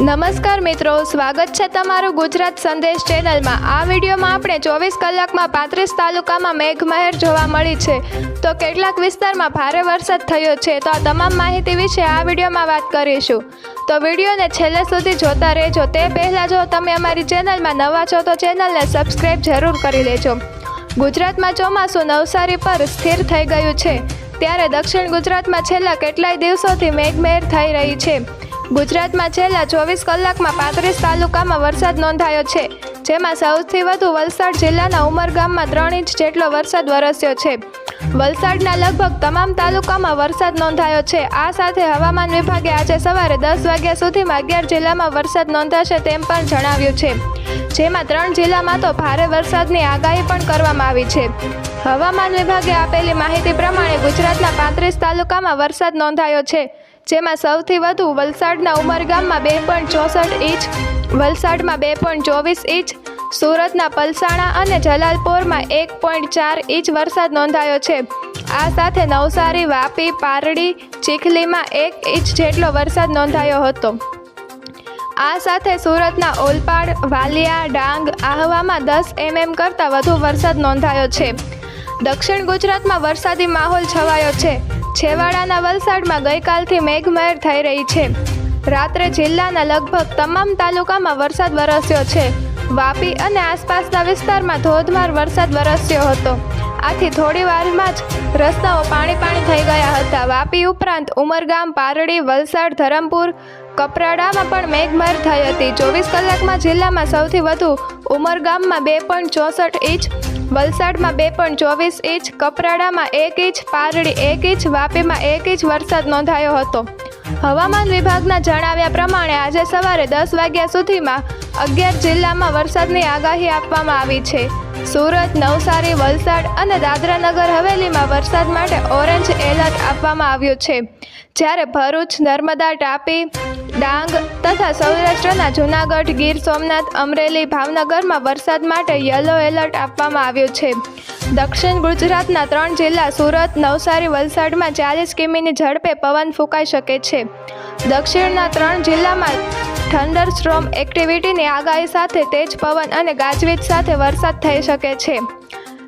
નમસ્કાર મિત્રો, સ્વાગત છે તમારું ગુજરાત સંદેશ ચેનલમાં. આ વિડીયોમાં આપણે ચોવીસ કલાકમાં પાંત્રીસ તાલુકામાં મેઘમહેર જોવા મળી છે. તો કેટલાક વિસ્તારમાં ભારે વરસાદ થયો છે, તો આ તમામ માહિતી વિશે આ વિડીયોમાં વાત કરીશું. તો વિડીયોને છેલ્લે સુધી જોતા રહેજો. તે પહેલાં જો તમે અમારી ચેનલમાં નવા છો, તો ચેનલને સબસ્ક્રાઈબ જરૂર કરી લેજો. ગુજરાતમાં ચોમાસું નવસારી પર સ્થિર થઈ ગયું છે. ત્યારે દક્ષિણ ગુજરાતમાં છેલ્લા કેટલાય દિવસોથી મેઘમહેર થઈ રહી છે. ગુજરાતમાં છેલ્લા ચોવીસ કલાકમાં પાંત્રીસ તાલુકામાં વરસાદ નોંધાયો છે, જેમાં સૌથી વધુ વલસાડ જિલ્લાના ઉમરગામમાં ત્રણ ઇંચ જેટલો વરસાદ વરસ્યો છે. વલસાડના લગભગ તમામ તાલુકામાં વરસાદ નોંધાયો છે. આ સાથે હવામાન વિભાગે આજે સવારે દસ વાગ્યા સુધીમાં અગિયાર જિલ્લામાં વરસાદ નોંધાશે તેમ પણ જણાવ્યું છે. જેમાં ત્રણ જિલ્લામાં તો ભારે વરસાદની આગાહી પણ કરવામાં આવી છે. હવામાન વિભાગે આપેલી માહિતી પ્રમાણે ગુજરાતના પાંત્રીસ તાલુકામાં વરસાદ નોંધાયો છે. જેમાં સૌથી વધુ વલસાડના ઉમરગામમાં બે પોઈન્ટ ચોસઠ ઇંચ, વલસાડમાં બે પોઈન્ટ ચોવીસ ઇંચ, સુરતના પલસાણા અને જલાલપોરમાં એક પોઈન્ટ ચાર ઇંચ વરસાદ નોંધાયો છે. આ સાથે નવસારી, વાપી, પારડી, ચીખલીમાં એક ઇંચ જેટલો વરસાદ નોંધાયો હતો. આ સાથે સુરતના ઓલપાડ, વાલિયા, ડાંગ, આહવામાં દસ એમએમ કરતાં વધુ વરસાદ નોંધાયો છે. દક્ષિણ ગુજરાતમાં વરસાદી માહોલ છવાયો છે. છેવાડાના વલસાડમાં ગઈકાલથી મેઘમહેર થઈ રહી છે. રાત્રે જિલ્લાના લગભગ તમામ તાલુકામાં વરસાદ વરસ્યો છે. વાપી અને આસપાસના વિસ્તારમાં ધોધમાર વરસાદ વરસ્યો હતો. આથી થોડી વારમાં જ રસ્તાઓ પાણી પાણી થઈ ગયા હતા. વાપી ઉપરાંત ઉમરગામ, પારડી, વલસાડ, ધરમપુર, કપરાડામાં પણ મેઘમહેર થઈ હતી. ચોવીસ કલાકમાં જિલ્લામાં સૌથી વધુ ઉમરગામમાં બે પોઈન્ટ ચોસઠ ઇંચ વલસાડમાં બે પોઈન્ટ ચોવીસ ઇંચ, કપરાડામાં એક ઇંચ, પારડી એક ઇંચ, વાપીમાં એક ઇંચ વરસાદ નોંધાયો હતો. હવામાન વિભાગના જણાવ્યા પ્રમાણે આજે સવારે દસ વાગ્યા સુધીમાં અગિયાર જિલ્લામાં વરસાદની આગાહી આપવામાં આવી છે. સુરત, નવસારી, વલસાડ અને દાદરાનગર હવેલીમાં વરસાદ માટે ઓરેન્જ એલર્ટ આપવામાં આવ્યું છે. જ્યારે ભરૂચ, નર્મદા, ટાપી ડાંગ તથા સૌરાષ્ટ્રના જૂનાગઢ, ગીર સોમનાથ, અમરેલી, ભાવનગરમાં વરસાદ માટે યલો એલર્ટ આપવામાં આવ્યું છે. દક્ષિણ ગુજરાતના ત્રણ જિલ્લા સુરત, નવસારી, વલસાડમાં ચાલીસ કિમીની ઝડપે પવન ફૂંકાઈ શકે છે. દક્ષિણના ત્રણ જિલ્લામાં થંડર સ્ટ્રોમ એક્ટિવિટીની આગાહી સાથે તેજ પવન અને ગાજવીજ સાથે વરસાદ થઈ શકે છે.